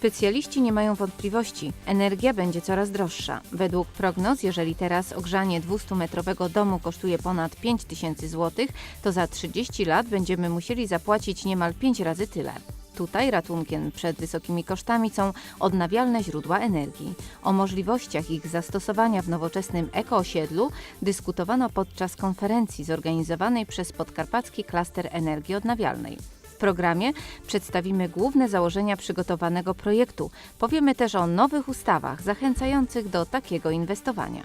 Specjaliści nie mają wątpliwości, energia będzie coraz droższa. Według prognoz, jeżeli teraz ogrzanie 200-metrowego domu kosztuje ponad 5 tysięcy złotych, to za 30 lat będziemy musieli zapłacić niemal 5 razy tyle. Tutaj ratunkiem przed wysokimi kosztami są odnawialne źródła energii. O możliwościach ich zastosowania w nowoczesnym ekoosiedlu dyskutowano podczas konferencji zorganizowanej przez Podkarpacki Klaster Energii Odnawialnej. Programie przedstawimy główne założenia przygotowanego projektu. Powiemy też o nowych ustawach zachęcających do takiego inwestowania.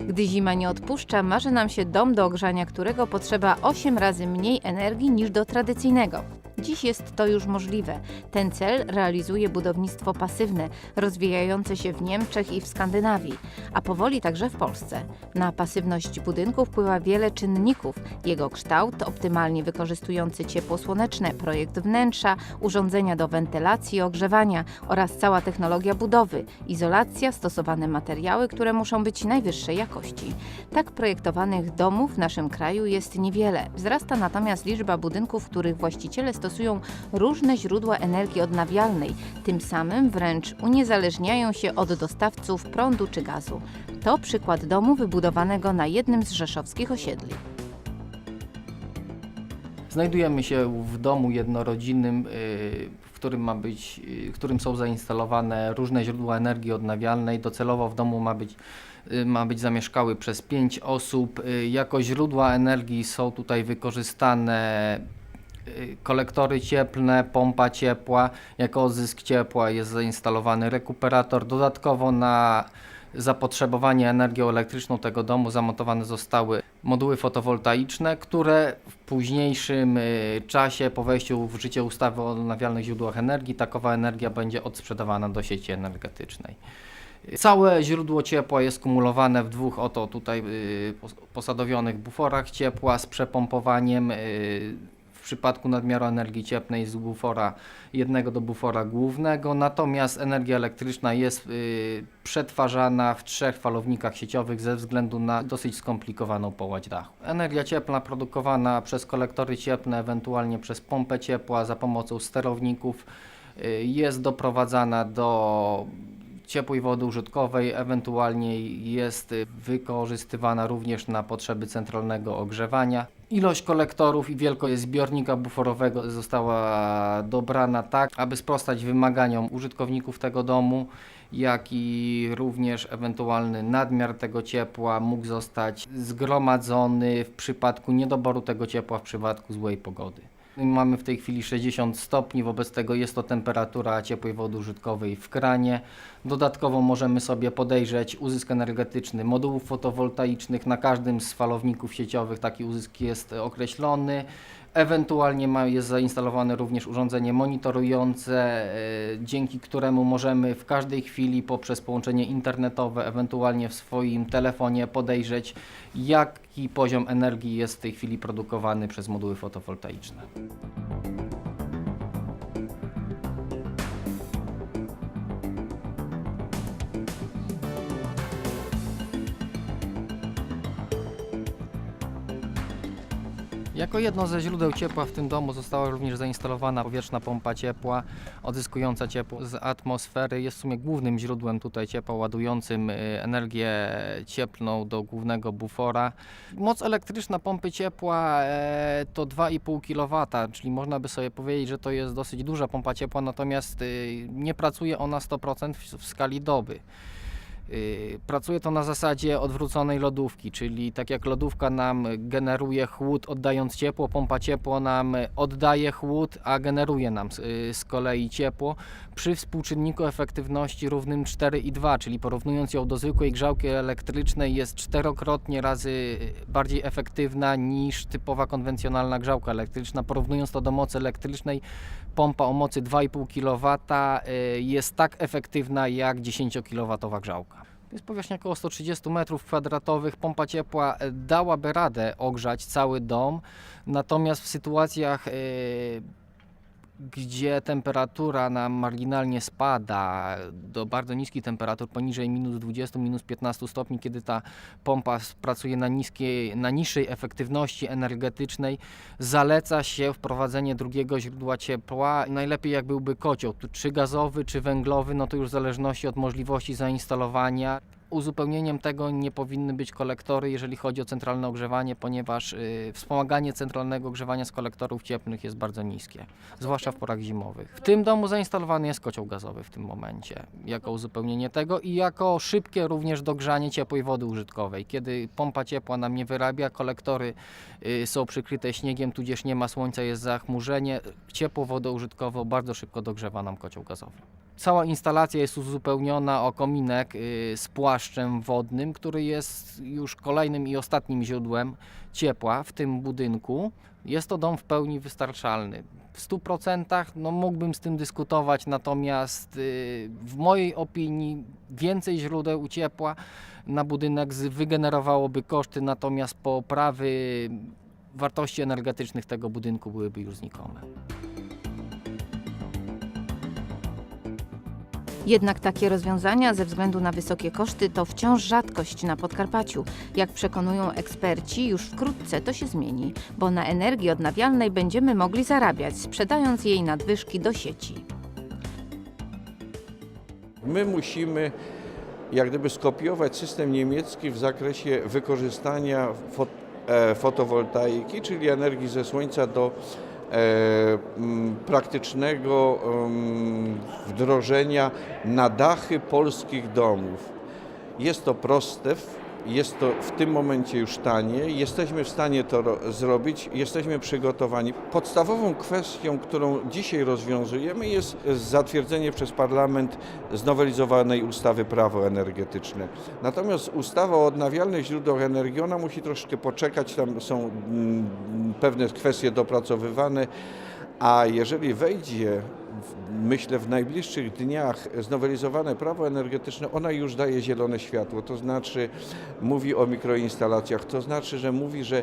Gdy zima nie odpuszcza, marzy nam się dom do ogrzania którego potrzeba 8 razy mniej energii niż do tradycyjnego. Dziś jest to już możliwe. Ten cel realizuje budownictwo pasywne, rozwijające się w Niemczech i w Skandynawii, a powoli także w Polsce. Na pasywność budynku wpływa wiele czynników: jego kształt, optymalnie wykorzystujący ciepło słoneczne, projekt wnętrza, urządzenia do wentylacji i ogrzewania oraz cała technologia budowy, izolacja, stosowane materiały, które muszą być najwyższej jakości. Tak projektowanych domów w naszym kraju jest niewiele. Wzrasta natomiast liczba budynków, których właściciele stosują różne źródła energii odnawialnej, tym samym wręcz uniezależniają się od dostawców prądu czy gazu. To przykład domu wybudowanego na jednym z rzeszowskich osiedli. Znajdujemy się w domu jednorodzinnym, y, w którym, ma być, y, w którym są zainstalowane różne źródła energii odnawialnej. Docelowo w domu ma być, y, ma być zamieszkały przez 5 osób. Jako źródła energii są tutaj wykorzystane kolektory cieplne, pompa ciepła. Jako odzysk ciepła jest zainstalowany rekuperator. Dodatkowo na zapotrzebowanie energią elektryczną tego domu zamontowane zostały moduły fotowoltaiczne, które w późniejszym y, czasie po wejściu w życie ustawy o odnawialnych źródłach energii takowa energia będzie odsprzedawana do sieci energetycznej. Całe źródło ciepła jest kumulowane w dwóch oto tutaj y, pos- posadowionych buforach ciepła z przepompowaniem. Przypadku nadmiaru energii cieplnej z bufora jednego do bufora głównego, natomiast energia elektryczna jest y, przetwarzana w trzech falownikach sieciowych ze względu na dosyć skomplikowaną połać dachu. Energia cieplna produkowana przez kolektory cieplne, ewentualnie przez pompę ciepła za pomocą sterowników y, jest doprowadzana do ciepłej wody użytkowej, ewentualnie jest y, wykorzystywana również na potrzeby centralnego ogrzewania. Ilość kolektorów i wielkość zbiornika buforowego została dobrana tak, aby sprostać wymaganiom użytkowników tego domu, jak i również ewentualny nadmiar tego ciepła mógł zostać zgromadzony w przypadku niedoboru tego ciepła w przypadku złej pogody. Mamy w tej chwili 60 stopni, wobec tego jest to temperatura ciepłej wody użytkowej w kranie. Dodatkowo możemy sobie podejrzeć uzysk energetyczny modułów fotowoltaicznych. Na każdym z falowników sieciowych taki uzysk jest określony. Ewentualnie ma, jest zainstalowane również urządzenie monitorujące, e, dzięki któremu możemy w każdej chwili poprzez połączenie internetowe, ewentualnie w swoim telefonie podejrzeć, jaki poziom energii jest w tej chwili produkowany przez moduły fotowoltaiczne. Jako jedno ze źródeł ciepła w tym domu została również zainstalowana powietrzna pompa ciepła, odzyskująca ciepło z atmosfery. Jest w sumie głównym źródłem tutaj ciepła, ładującym y, energię cieplną do głównego bufora. Moc elektryczna pompy ciepła e, to 2,5 kW, czyli można by sobie powiedzieć, że to jest dosyć duża pompa ciepła, natomiast y, nie pracuje ona 100% w, w skali doby. Yy, Pracuje to na zasadzie odwróconej lodówki, czyli tak jak lodówka nam generuje chłód oddając ciepło, pompa ciepło nam oddaje chłód, a generuje nam z, z kolei ciepło przy współczynniku efektywności równym 4,2, czyli porównując ją do zwykłej grzałki elektrycznej jest czterokrotnie razy bardziej efektywna niż typowa konwencjonalna grzałka elektryczna. Porównując to do mocy elektrycznej, pompa o mocy 2,5 kW y, jest tak efektywna jak 10 kW grzałka. Jest powierzchnia około 130 m2. Pompa ciepła y, dałaby radę ogrzać cały dom, natomiast w sytuacjach y, gdzie temperatura nam marginalnie spada do bardzo niskich temperatur, poniżej minus 20, minus 15 stopni, kiedy ta pompa pracuje na, niskiej, na niższej efektywności energetycznej, zaleca się wprowadzenie drugiego źródła ciepła. Najlepiej jak byłby kocioł, tu czy gazowy, czy węglowy, no to już w zależności od możliwości zainstalowania. Uzupełnieniem tego nie powinny być kolektory, jeżeli chodzi o centralne ogrzewanie, ponieważ y, wspomaganie centralnego ogrzewania z kolektorów cieplnych jest bardzo niskie, zwłaszcza w porach zimowych. W tym domu zainstalowany jest kocioł gazowy w tym momencie, jako uzupełnienie tego i jako szybkie również dogrzanie ciepłej wody użytkowej. Kiedy pompa ciepła nam nie wyrabia, kolektory y, są przykryte śniegiem, tudzież nie ma słońca, jest zachmurzenie, ciepłą wodę użytkową bardzo szybko dogrzewa nam kocioł gazowy. Cała instalacja jest uzupełniona o kominek y, z płaszczem wodnym, który jest już kolejnym i ostatnim źródłem ciepła w tym budynku. Jest to dom w pełni wystarczalny. W 100% no mógłbym z tym dyskutować, natomiast y, w mojej opinii więcej źródeł ciepła na budynek wygenerowałoby koszty, natomiast poprawy wartości energetycznych tego budynku byłyby już znikome. Jednak takie rozwiązania ze względu na wysokie koszty to wciąż rzadkość na Podkarpaciu. Jak przekonują eksperci, już wkrótce to się zmieni, bo na energii odnawialnej będziemy mogli zarabiać, sprzedając jej nadwyżki do sieci. My musimy jak gdyby skopiować system niemiecki w zakresie wykorzystania e, fotowoltaiki, czyli energii ze słońca do praktycznego em, wdrożenia na dachy polskich domów. Jest to proste, jest to w tym momencie już tanie, jesteśmy w stanie to ro- zrobić, jesteśmy przygotowani. Podstawową kwestią, którą dzisiaj rozwiązujemy jest zatwierdzenie przez parlament znowelizowanej ustawy prawo energetyczne. Natomiast ustawa o odnawialnych źródłach energii, ona musi troszkę poczekać, tam są mm, pewne kwestie dopracowywane, a jeżeli wejdzie, myślę, w najbliższych dniach znowelizowane prawo energetyczne, ona już daje zielone światło, to znaczy mówi o mikroinstalacjach, to znaczy, że mówi, że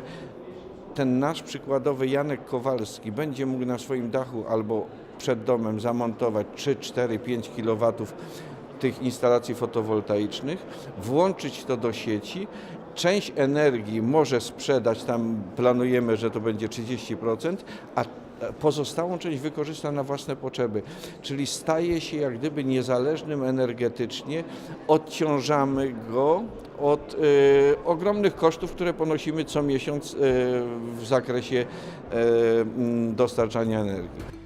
ten nasz przykładowy Janek Kowalski będzie mógł na swoim dachu albo przed domem zamontować 3, 4, 5 kW tych instalacji fotowoltaicznych, włączyć to do sieci. Część energii może sprzedać, tam planujemy, że to będzie 30%, a pozostałą część wykorzysta na własne potrzeby. Czyli staje się jak gdyby niezależnym energetycznie, odciążamy go od e, ogromnych kosztów, które ponosimy co miesiąc e, w zakresie e, m, dostarczania energii.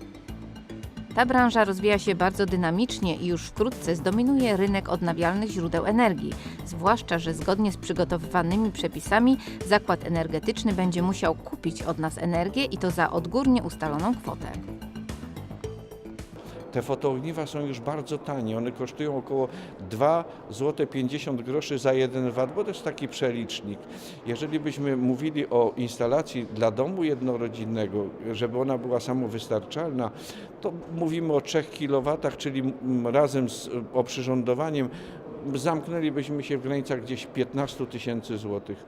Ta branża rozwija się bardzo dynamicznie i już wkrótce zdominuje rynek odnawialnych źródeł energii. Zwłaszcza, że zgodnie z przygotowywanymi przepisami zakład energetyczny będzie musiał kupić od nas energię i to za odgórnie ustaloną kwotę. Te fotoogniwa są już bardzo tanie. One kosztują około 2 zł 50 groszy za 1 W, bo to jest taki przelicznik. Jeżeli byśmy mówili o instalacji dla domu jednorodzinnego, żeby ona była samowystarczalna, to mówimy o 3 kW, czyli razem z oprzyrządowaniem zamknęlibyśmy się w granicach gdzieś 15 tysięcy złotych.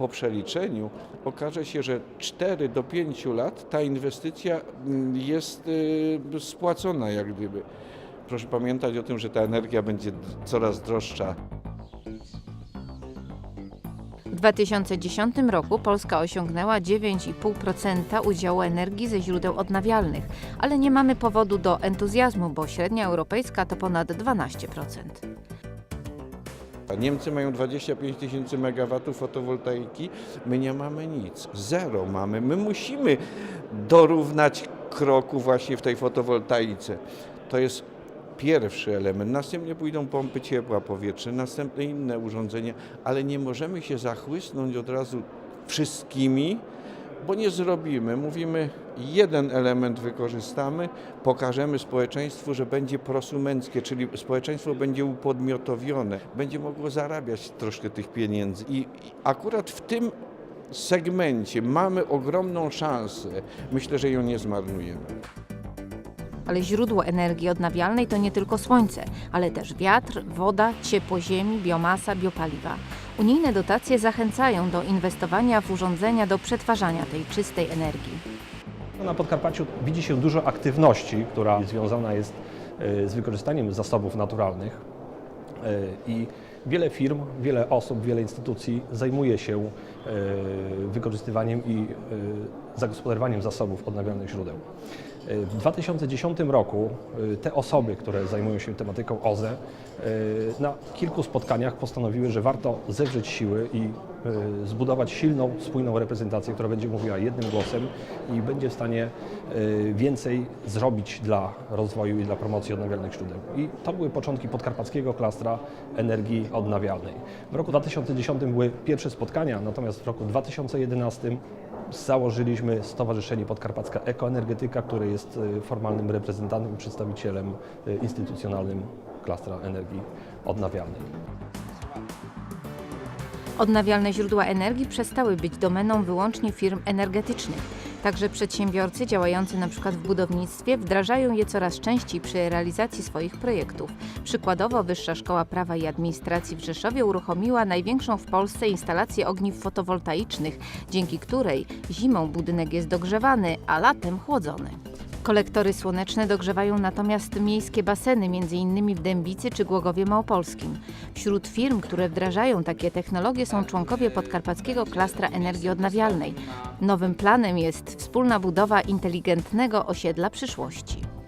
Po przeliczeniu okaże się, że 4 do 5 lat ta inwestycja mm, jest y, spłacona jak gdyby. Proszę pamiętać o tym, że ta energia będzie coraz droższa. W 2010 roku Polska osiągnęła 9,5% udziału energii ze źródeł odnawialnych, ale nie mamy powodu do entuzjazmu, bo średnia europejska to ponad 12%. Niemcy mają 25 tysięcy megawatów fotowoltaiki, my nie mamy nic. Zero mamy. My musimy dorównać kroku właśnie w tej fotowoltaice. To jest pierwszy element. Następnie pójdą pompy ciepła powietrzne, następne inne urządzenia, ale nie możemy się zachłysnąć od razu wszystkimi, bo nie zrobimy. Mówimy, jeden element wykorzystamy, pokażemy społeczeństwu, że będzie prosumenckie, czyli społeczeństwo będzie upodmiotowione, będzie mogło zarabiać troszkę tych pieniędzy. I akurat w tym segmencie mamy ogromną szansę. Myślę, że ją nie zmarnujemy. Ale źródło energii odnawialnej to nie tylko słońce, ale też wiatr, woda, ciepło ziemi, biomasa, biopaliwa. Unijne dotacje zachęcają do inwestowania w urządzenia do przetwarzania tej czystej energii. Na Podkarpaciu widzi się dużo aktywności, która związana jest e, z wykorzystaniem zasobów naturalnych E, i wiele firm, wiele osób, wiele instytucji zajmuje się e, wykorzystywaniem i zagospodarowaniem zasobów odnawialnych źródeł. W 2010 roku e, te osoby, które zajmują się tematyką OZE, e, na kilku spotkaniach postanowiły, że warto zewrzeć siły i e, zbudować silną, spójną reprezentację, która będzie mówiła jednym głosem i będzie w stanie więcej zrobić dla rozwoju i dla promocji odnawialnych źródeł. I to były początki podkarpackiego klastra energii odnawialnej. W roku 2010 były pierwsze spotkania, natomiast w roku 2011 założyliśmy Stowarzyszenie Podkarpacka Ekoenergetyka, które jest e, formalnym reprezentantem i przedstawicielem e, instytucjonalnym klastra energii odnawialnej. Odnawialne źródła energii przestały być domeną wyłącznie firm energetycznych. Także przedsiębiorcy działający np. w budownictwie wdrażają je coraz częściej przy realizacji swoich projektów. Przykładowo Wyższa Szkoła Prawa i Administracji w Rzeszowie uruchomiła największą w Polsce instalację ogniw fotowoltaicznych, dzięki której zimą budynek jest dogrzewany, a latem chłodzony. Kolektory słoneczne dogrzewają natomiast miejskie baseny, m.in. w Dębicy czy Głogowie Małopolskim. Wśród firm, które wdrażają takie technologie są członkowie podkarpackiego klastra energii odnawialnej. Nowym planem jest wspólna budowa inteligentnego osiedla przyszłości.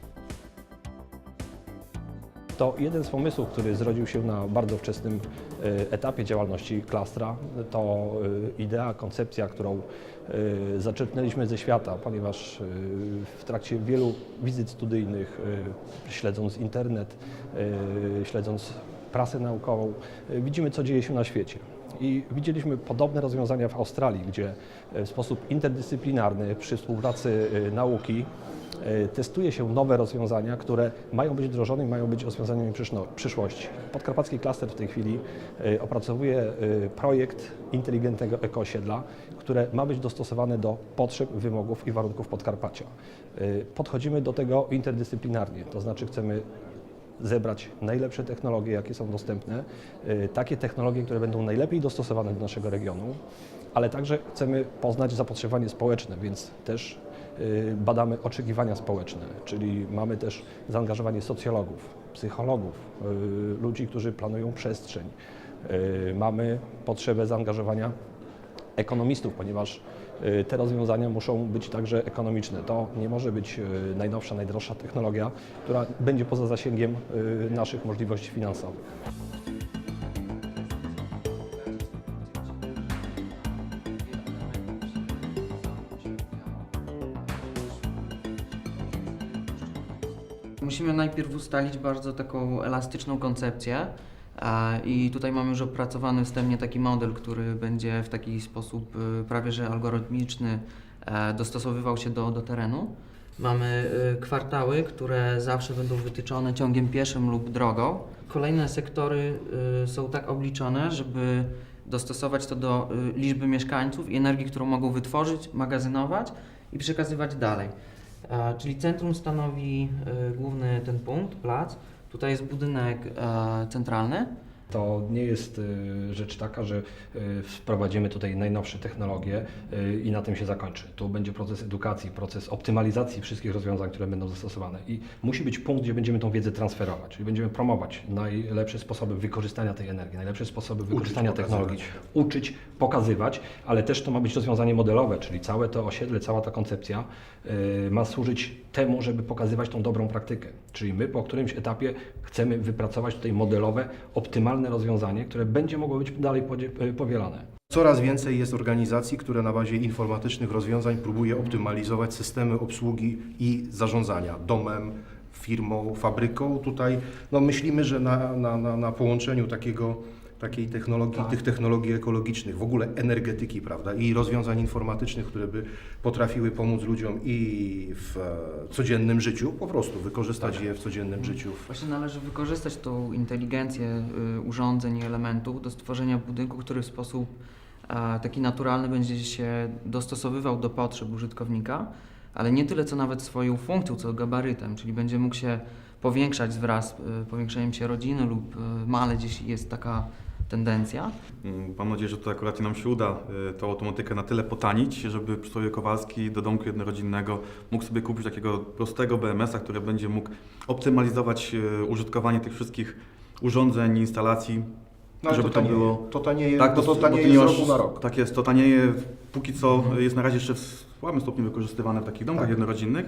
To jeden z pomysłów, który zrodził się na bardzo wczesnym e, etapie działalności klastra. To e, idea, koncepcja, którą e, zaczerpnęliśmy ze świata, ponieważ w trakcie wielu wizyt studyjnych, śledząc internet, śledząc prasę naukową, widzimy, co dzieje się na świecie. I widzieliśmy podobne rozwiązania w Australii, gdzie w sposób interdyscyplinarny przy współpracy nauki testuje się nowe rozwiązania, które mają być wdrożone i mają być rozwiązaniami przyszłości. Podkarpacki Klaster w tej chwili e, opracowuje e, projekt inteligentnego ekosiedla, które ma być dostosowane do potrzeb, wymogów i warunków Podkarpacia. E, Podchodzimy do tego interdyscyplinarnie, to znaczy chcemy zebrać najlepsze technologie, jakie są dostępne, takie technologie, które będą najlepiej dostosowane do naszego regionu, ale także chcemy poznać zapotrzebowanie społeczne, więc też badamy oczekiwania społeczne, czyli mamy też zaangażowanie socjologów, psychologów, y, ludzi, którzy planują przestrzeń. Y, Mamy potrzebę zaangażowania ekonomistów, ponieważ y, te rozwiązania muszą być także ekonomiczne. To nie może być y, najnowsza, najdroższa technologia, która będzie poza zasięgiem y, naszych możliwości finansowych. Musimy najpierw ustalić bardzo taką elastyczną koncepcję i tutaj mamy już opracowany wstępnie taki model, który będzie w taki sposób e, prawie że algorytmiczny e, dostosowywał się do, do terenu. Mamy e, kwartały, które zawsze będą wytyczone ciągiem pieszym lub drogą. Kolejne sektory e, są tak obliczone, żeby dostosować to do liczby mieszkańców i energii, którą mogą wytworzyć, magazynować i przekazywać dalej. Czyli centrum stanowi e, główny ten punkt, plac. Tutaj jest budynek e, centralny. To nie jest y, rzecz taka, że y, wprowadzimy tutaj najnowsze technologie y, i na tym się zakończy. Tu będzie proces edukacji, proces optymalizacji wszystkich rozwiązań, które będą zastosowane. I musi być punkt, gdzie będziemy tą wiedzę transferować, czyli będziemy promować najlepsze sposoby wykorzystania tej energii, najlepsze sposoby wykorzystania technologii, uczyć, pokazywać, ale też to ma być rozwiązanie modelowe, czyli całe to osiedle, cała ta koncepcja ma służyć temu, żeby pokazywać tą dobrą praktykę. Czyli my po którymś etapie chcemy wypracować tutaj modelowe, optymalne rozwiązanie, które będzie mogło być dalej y, powielane. Coraz więcej jest organizacji, które na bazie informatycznych rozwiązań próbuje optymalizować systemy obsługi i zarządzania domem, firmą, fabryką. Tutaj no, myślimy, że na, na, na połączeniu takiego, takiej technologii, tych technologii ekologicznych, w ogóle energetyki, prawda, i rozwiązań informatycznych, które by potrafiły pomóc ludziom i w e, codziennym życiu, po prostu wykorzystać je w codziennym życiu. Właśnie należy wykorzystać tą inteligencję y, urządzeń i elementów do stworzenia budynku, który w sposób e, taki naturalny będzie się dostosowywał do potrzeb użytkownika, ale nie tyle co nawet swoją funkcją, co gabarytem, czyli będzie mógł się powiększać wraz z powiększeniem się rodziny lub maleć, jeśli jest taka tendencja. Mm, Mam nadzieję, że to akurat nam się uda y, tą automatykę na tyle potanić, żeby przysłowie Kowalski do domku jednorodzinnego mógł sobie kupić takiego prostego BMS-a, który będzie mógł optymalizować y, użytkowanie tych wszystkich urządzeń, instalacji, No, żeby to to tanieje. było... To tanieje, Tak, to bo tanieje nie z roku na rok. Tak jest, to tanieje póki co jest na razie jeszcze w słabym stopniu wykorzystywane w takich domkach Tak. jednorodzinnych,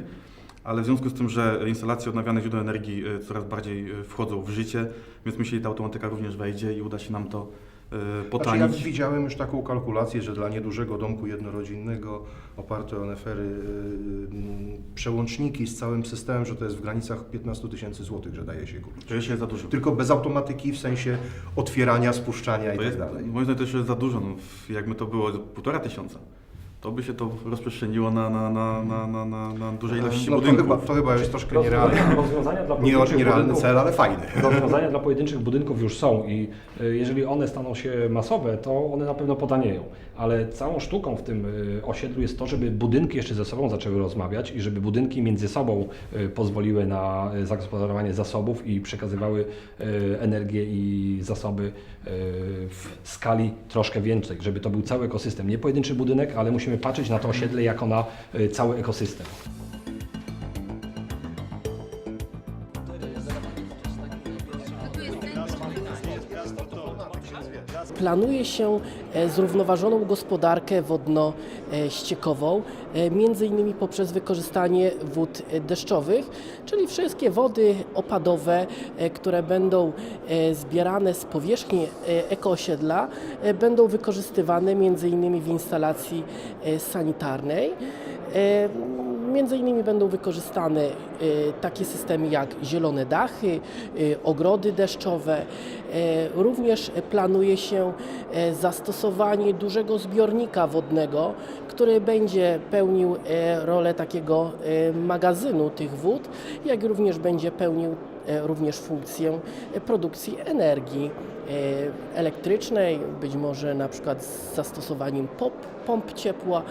ale w związku z tym, że instalacje odnawialnych źródeł energii y, coraz bardziej y, wchodzą w życie, więc myślę, że ta automatyka również wejdzie i uda się nam to y, Znaczy, potanić. ja widziałem już taką kalkulację, że dla niedużego domku jednorodzinnego oparte o nefery przełączniki z całym systemem, że to jest w granicach 15 tysięcy złotych, że daje się kupić. To jest za dużo. Tylko bez automatyki w sensie otwierania, spuszczania i tak dalej. moim zdaniem to jest za dużo. No, jakby to było półtora tysiąca, to by się to rozprzestrzeniło na, na, na, na, na, na, na dużej ilości No to budynków. chyba, to chyba jest troszkę nierealny, Rozwiązania, dla nie, pojedynczych nierealny budynków- cel, ale fajny. Rozwiązania dla pojedynczych budynków już są i y, jeżeli one staną się masowe, to one na pewno potanieją. Ale całą sztuką w tym y, osiedlu jest to, żeby budynki jeszcze ze sobą zaczęły rozmawiać i żeby budynki między sobą y, pozwoliły na zagospodarowanie zasobów i przekazywały energię i zasoby w skali troszkę większej, żeby to był cały ekosystem. Nie pojedynczy budynek, ale musimy patrzeć na to osiedle jako na y, cały ekosystem. Planuje się e, zrównoważoną gospodarkę wodno-ściekową, e, między innymi poprzez wykorzystanie wód deszczowych, czyli wszystkie wody opadowe, e, które będą zbierane z powierzchni ekoosiedla, będą wykorzystywane między innymi w instalacji sanitarnej. Między innymi będą wykorzystane e, takie systemy jak zielone dachy, e, ogrody deszczowe. E, Również planuje się zastosowanie dużego zbiornika wodnego, który będzie pełnił rolę takiego magazynu tych wód, jak również będzie pełnił również funkcję e, produkcji energii e, elektrycznej, być może na przykład z zastosowaniem pomp, ciepła,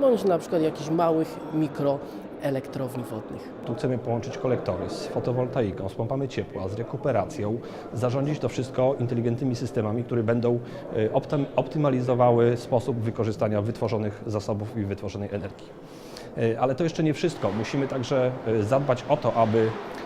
bądź na przykład jakichś małych mikroelektrowni wodnych. Tu chcemy połączyć kolektory z fotowoltaiką, z pompami ciepła, z rekuperacją, zarządzić to wszystko inteligentnymi systemami, które będą e, optym- optymalizowały sposób wykorzystania wytworzonych zasobów i wytworzonej energii. E, Ale to jeszcze nie wszystko. Musimy także e, zadbać o to, aby e,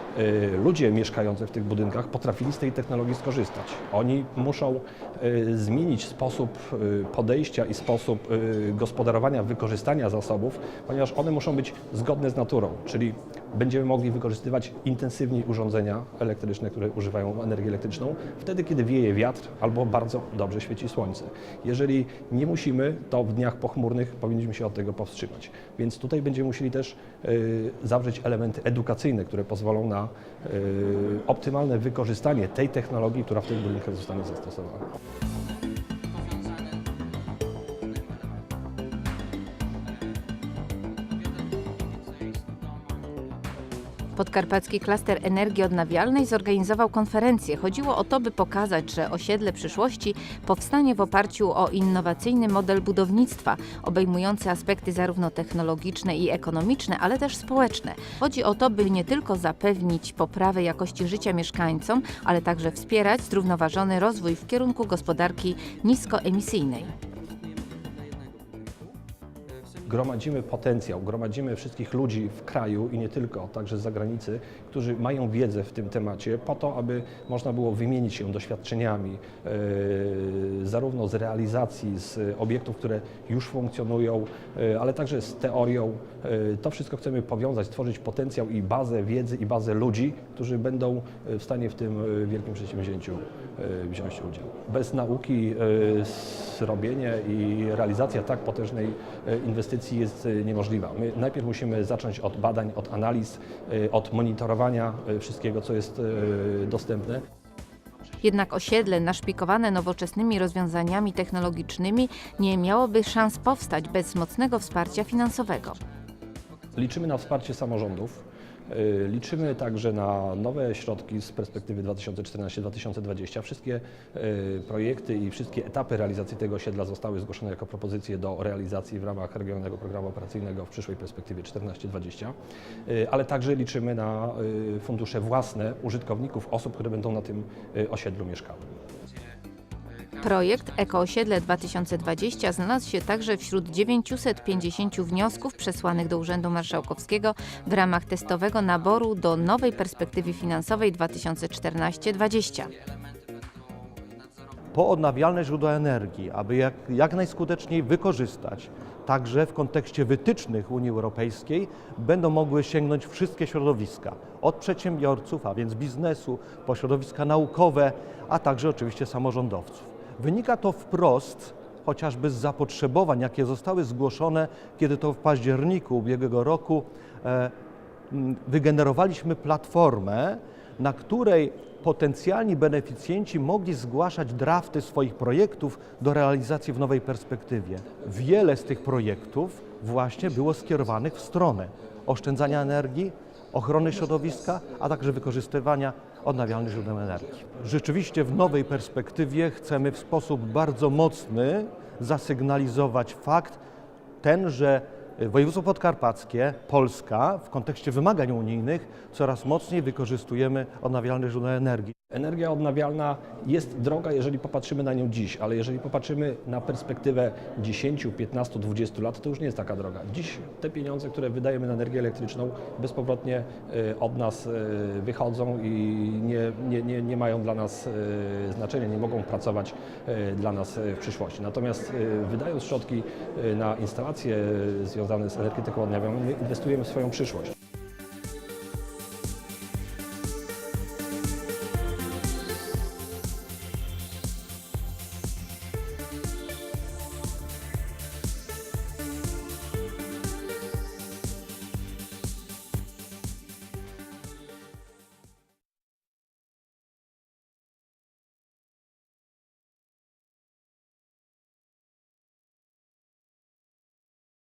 ludzie mieszkający w tych budynkach potrafili z tej technologii skorzystać. Oni muszą e, zmienić sposób e, podejścia i sposób gospodarowania, wykorzystania zasobów, ponieważ one muszą być zgodne z naturą, czyli będziemy mogli wykorzystywać intensywniej urządzenia elektryczne, które używają energii elektryczną, wtedy kiedy wieje wiatr albo bardzo dobrze świeci słońce. Jeżeli nie musimy, to w dniach pochmurnych powinniśmy się od tego powstrzymać. Więc tutaj będziemy musieli też y, zawrzeć elementy edukacyjne, które pozwolą na y, optymalne wykorzystanie tej technologii, która w tych budynkach zostanie zastosowana. Podkarpacki Klaster Energii Odnawialnej zorganizował konferencję. Chodziło o to, by pokazać, że osiedle przyszłości powstanie w oparciu o innowacyjny model budownictwa, obejmujący aspekty zarówno technologiczne i ekonomiczne, ale też społeczne. Chodzi o to, by nie tylko zapewnić poprawę jakości życia mieszkańcom, ale także wspierać zrównoważony rozwój w kierunku gospodarki niskoemisyjnej. Gromadzimy potencjał, gromadzimy wszystkich ludzi w kraju i nie tylko, także z zagranicy, którzy mają wiedzę w tym temacie, po to, aby można było wymienić się doświadczeniami, e, zarówno z realizacji, z obiektów, które już funkcjonują, e, ale także z teorią. E, to wszystko chcemy powiązać, stworzyć potencjał i bazę wiedzy i bazę ludzi, którzy będą w stanie w tym wielkim przedsięwzięciu wziąć udział. Bez nauki zrobienie i realizacja tak potężnej e, inwestycji jest e, niemożliwa. My najpierw musimy zacząć od badań, od analiz, e, od monitorowania e, wszystkiego, co jest dostępne. Jednak osiedle naszpikowane nowoczesnymi rozwiązaniami technologicznymi nie miałoby szans powstać bez mocnego wsparcia finansowego. Liczymy na wsparcie samorządów. Y, Liczymy także na nowe środki z perspektywy 2014-2020. Wszystkie y, projekty i wszystkie etapy realizacji tego osiedla zostały zgłoszone jako propozycje do realizacji w ramach Regionalnego Programu Operacyjnego w przyszłej perspektywie 14-20. Y, Ale także liczymy na fundusze własne użytkowników, osób, które będą na tym osiedlu mieszkały. Projekt Ekoosiedle 2020 znalazł się także wśród 950 wniosków przesłanych do Urzędu Marszałkowskiego w ramach testowego naboru do nowej perspektywy finansowej 2014-2020. po odnawialne źródła energii, aby jak, jak najskuteczniej wykorzystać, także w kontekście wytycznych Unii Europejskiej, będą mogły sięgnąć wszystkie środowiska, od przedsiębiorców, a więc biznesu, po środowiska naukowe, a także oczywiście samorządowców. Wynika to wprost chociażby z zapotrzebowań, jakie zostały zgłoszone, kiedy to w październiku ubiegłego roku e, wygenerowaliśmy platformę, na której potencjalni beneficjenci mogli zgłaszać drafty swoich projektów do realizacji w nowej perspektywie. Wiele z tych projektów właśnie było skierowanych w stronę oszczędzania energii, ochrony środowiska, a także wykorzystywania odnawialnych źródeł energii. Rzeczywiście w nowej perspektywie chcemy w sposób bardzo mocny zasygnalizować fakt ten, że województwo podkarpackie, Polska w kontekście wymagań unijnych coraz mocniej wykorzystujemy odnawialne źródła energii. Energia odnawialna jest droga, jeżeli popatrzymy na nią dziś, ale jeżeli popatrzymy na perspektywę 10, 15, 20 lat, to już nie jest taka droga. Dziś te pieniądze, które wydajemy na energię elektryczną, bezpowrotnie y, od nas y, wychodzą i nie, nie, nie, nie mają dla nas y, znaczenia, nie mogą pracować dla nas w przyszłości. Natomiast wydając środki na instalacje związane z energetyką odnawialną, my inwestujemy w swoją przyszłość.